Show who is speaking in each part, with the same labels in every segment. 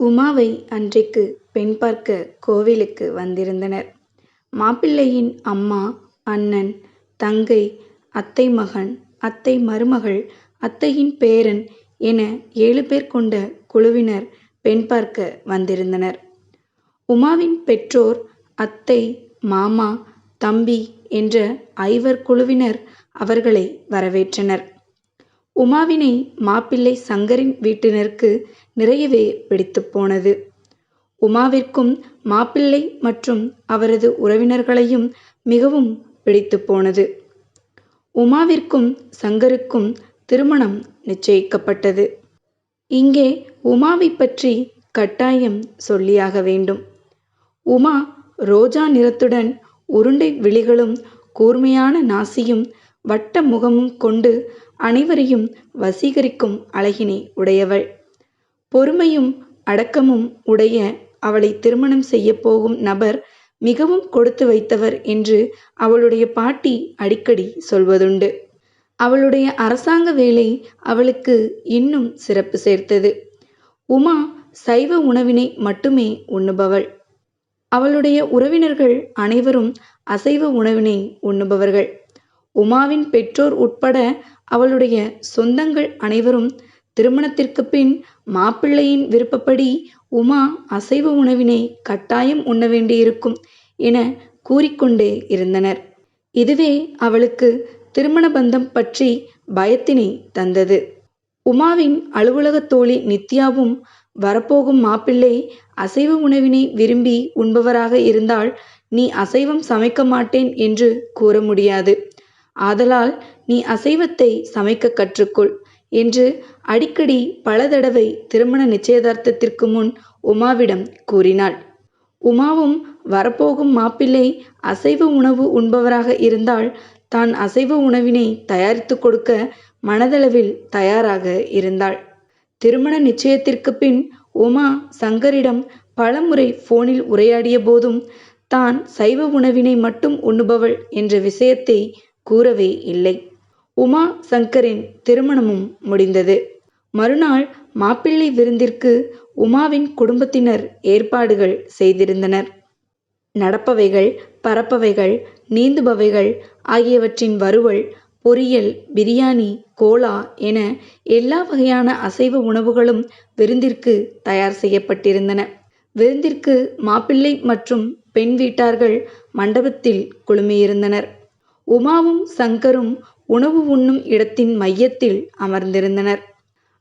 Speaker 1: உமாவை அன்றைக்கு பெண் பார்க்க கோவிலுக்கு வந்திருந்தனர். மாப்பிள்ளையின் அம்மா, அண்ணன், தங்கை, அத்தை மகன், அத்தை மருமகள், அத்தையின் பேரன் என ஏழு பேர் கொண்ட குழுவினர் பெண் பார்க்க வந்திருந்தனர். உமாவின் பெற்றோர் அத்தை, மாமா, தம்பி என்ற ஐவர் குழுவினர் அவர்களை வரவேற்றனர். உமாவினை மாப்பிள்ளை சங்கரின் வீட்டினருக்கு நிறையவே பிடித்துப் போனது. உமாவிற்கும் மாப்பிள்ளை மற்றும் அவரது உறவினர்களையும் மிகவும் பிடித்துப் போனது. உமாவிற்கும் சங்கருக்கும் திருமணம் நிச்சயிக்கப்பட்டது. இங்கே உமாவைப் பற்றி கட்டாயம் சொல்லியாக வேண்டும். உமா ரோஜா நிறத்துடன் உருண்டை விழிகளும் கூர்மையான நாசியும் வட்ட முகமும் கொண்டு அனைவரையும் வசீகரிக்கும் அழகினை உடையவள். பொறுமையும் அடக்கமும் உடைய அவளை திருமணம் செய்யப்போகும் நபர் மிகவும் கொடுத்து வைத்தவர் என்று அவளுடைய பாட்டி அடிக்கடி சொல்வதுண்டு. அவளுடைய அரசாங்க வேலை அவளுக்கு இன்னும் சிறப்பு சேர்த்தது. உமா சைவ உணவினை மட்டுமே உண்ணுபவள். அவளுடைய உறவினர்கள் அனைவரும் அசைவ உணவினை உண்ணுபவர்கள். உமாவின் பெற்றோர் உட்பட அவளுடைய சொந்தங்கள் அனைவரும் திருமணத்திற்கு பின் மாப்பிள்ளையின் விருப்பப்படி உமா அசைவ உணவினை கட்டாயம் உண்ண வேண்டியிருக்கும் என கூறிக்கொண்டே இருந்தனர். இதுவே அவளுக்கு திருமண பந்தம் பற்றி பயத்தினை தந்தது. உமாவின் அலுவலக தோழி நித்யாவும் வரப்போகும் மாப்பிள்ளை அசைவ உணவினை விரும்பி உண்பவராக இருந்தால் நீ அசைவம் சமைக்க மாட்டேன் என்று கூற முடியாது. ஆதலால் நீ அசைவத்தை சமைக்கக் கற்றுக்கொள் என்று அடிக்கடி பல தடவை திருமண நிச்சயதார்த்தத்திற்கு முன் உமாவிடம் கூறினாள். உமாவும் வரப்போகும் மாப்பிள்ளை அசைவ உணவு உண்பவராக இருந்தால் தான் அசைவ உணவினை தயாரித்து கொடுக்க மனதளவில் தயாராக இருந்தாள். திருமண நிச்சயத்திற்குப் பின் உமா சங்கரிடம் பலமுறை போனில் உரையாடிய போதும் தான் சைவ உணவினை மட்டும் உண்ணுபவள் என்ற விஷயத்தை கூறவே இல்லை. உமா சங்கரின் திருமணமும் முடிந்தது. மறுநாள் மாப்பிள்ளை விருந்திற்கு உமாவின் குடும்பத்தினர் ஏற்பாடுகள் செய்திருந்தனர். நடப்பவைகள் பறப்பவைகள் நீந்துபவைகள் ஆகியவற்றின் வறுவல் பொரியல் பிரியாணி கோலா என எல்லா வகையான அசைவ உணவுகளும் விருந்திற்கு தயார் செய்யப்பட்டிருந்தன. விருந்திற்கு மாப்பிள்ளை மற்றும் பெண் வீட்டார்கள் மண்டபத்தில் குழுமியிருந்தனர். உமாவும் சங்கரும் உணவு உண்ணும் இடத்தின் மையத்தில் அமர்ந்திருந்தனர்.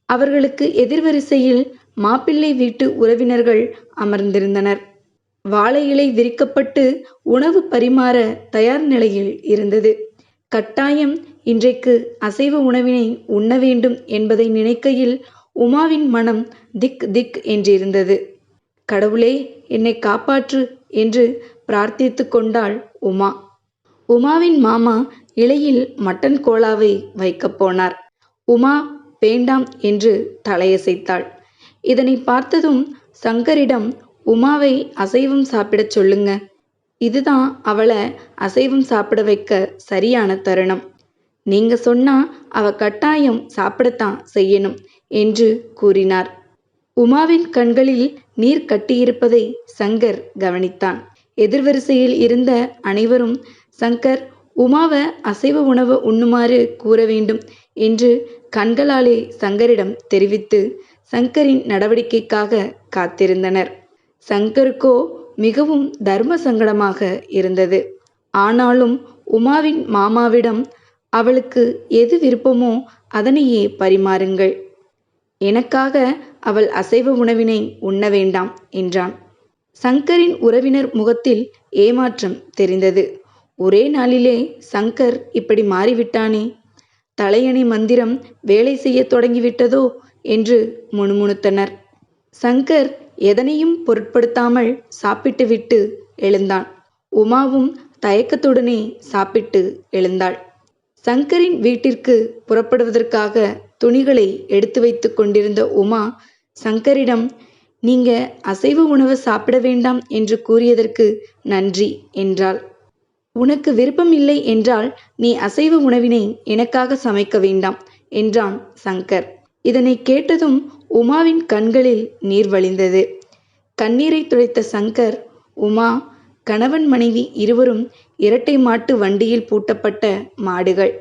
Speaker 1: அவர்களுக்கு எதிர்வரிசையில் மாப்பிள்ளை வீட்டு உறவினர்கள் அமர்ந்திருந்தனர். வாழை இலை விரிக்கப்பட்டு உணவு பரிமாற தயார் நிலையில் இருந்தது. கட்டாயம் இன்றைக்கு அசைவ உணவினை உண்ண வேண்டும் என்பதை நினைக்கையில் உமாவின் மனம் திக் திக் என்றிருந்தது. கடவுளே என்னை காப்பாற்று என்று பிரார்த்தித்து கொண்டாள் உமா. உமாவின் மாமா இலையில் மட்டன் கோலாவை வைக்கப் போனார். உமா வேண்டாம் என்று தலையசைத்தாள். இதனை பார்த்ததும் சங்கரிடம் உமாவை அசைவம் சாப்பிடச் சொல்லுங்க. இதுதான் அவள அசைவம் சாப்பிட வைக்க சரியான தருணம். நீங்க சொன்னா அவ கட்டாயம் சாப்பிடத்தான் செய்யணும் என்று கூறினார். உமாவின் கண்களில் நீர் கட்டியிருப்பதை சங்கர் கவனித்தான். எதிர்வரிசையில் இருந்த அனைவரும் சங்கர் உமாவை அசைவ உணவு உண்ணுமாறு கூற வேண்டும் என்று கண்களாலே சங்கரிடம் தெரிவித்து சங்கரின் நடவடிக்கைக்காக காத்திருந்தனர். சங்கருக்கோ மிகவும் தர்ம சங்கடமாக இருந்தது. ஆனாலும் உமாவின் மாமாவிடம் அவளுக்கு எது விருப்பமோ அதனையே பரிமாறுங்கள். எனக்காக அவள் அசைவ உணவினை உண்ண வேண்டாம் என்றான். சங்கரின் உறவினர் முகத்தில் ஏமாற்றம் தெரிந்தது. ஒரே நாளிலே சங்கர் இப்படி மாறிவிட்டானே. தலையணை மந்திரம் வேலை செய்யத் தொடங்கிவிட்டதோ என்று முணுமுணுத்தனர். சங்கர் எதனையும் பொருட்படுத்தாமல் சாப்பிட்டுவிட்டு எழுந்தான். உமாவும் தயக்கத்துடனே சாப்பிட்டு எழுந்தாள். சங்கரின் வீட்டிற்கு புறப்படுவதற்காக துணிகளை எடுத்து வைத்துக் கொண்டிருந்த உமா சங்கரிடம் நீங்க அசைவ உணவு சாப்பிட வேண்டாம் என்று கூறியதற்கு நன்றி என்றாள். உனக்கு விருப்பம் இல்லை என்றால் நீ அசைவ உணவினை எனக்காக சமைக்க வேண்டாம் என்றான் சங்கர். இதனைக் கேட்டதும் உமாவின் கண்களில் நீர் வழிந்தது. கண்ணீரை துடைத்த சங்கர் உமா கணவன் மனைவி இருவரும் இரட்டை மாட்டு வண்டியில் பூட்டப்பட்ட மாடுகள்.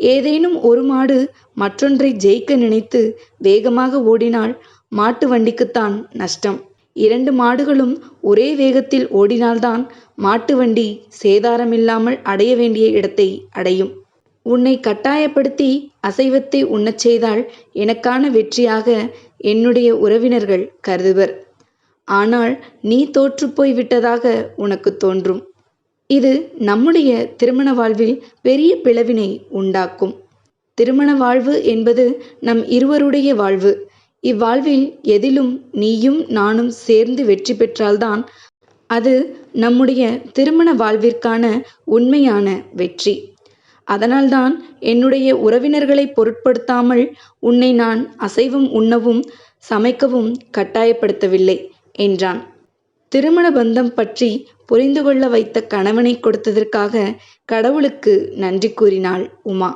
Speaker 1: ஏதேனும் ஒரு மாடு மற்றொன்றை ஜெயிக்க நினைத்து வேகமாக ஓடினால் மாட்டு வண்டிக்குத்தான் நஷ்டம். இரண்டு மாடுகளும் ஒரே வேகத்தில் ஓடினால்தான் மாட்டு வண்டி சேதாரமில்லாமல் அடைய வேண்டிய இடத்தை அடையும். உன்னை கட்டாயப்படுத்தி அசைவத்தை உண்ணச் செய்தால் எனக்கான வெற்றியாக என்னுடைய உறவினர்கள் கருதுவர். ஆனால் நீ தோற்றுப்போய் விட்டதாக உனக்கு தோன்றும். இது நம்முடைய திருமண வாழ்வில் பெரிய பிளவினை உண்டாக்கும். திருமண வாழ்வு என்பது நம் இருவருடைய வாழ்வு. இவ்வாழ்வில் எதிலும் நீயும் நானும் சேர்ந்து வெற்றி பெற்றால்தான் அது நம்முடைய திருமண வாழ்விற்கான உண்மையான வெற்றி. அதனால்தான் என்னுடைய உறவினர்களை பொருட்படுத்தாமல் உன்னை நான் அசைவம் உண்ணவும் சமைக்கவும் கட்டாயப்படுத்தவில்லை என்றான். திருமண பந்தம் பற்றி புரிந்து கொள்ள வைத்த கணவனை கொடுத்ததற்காக கடவுளுக்கு நன்றி கூறினாள் உமா.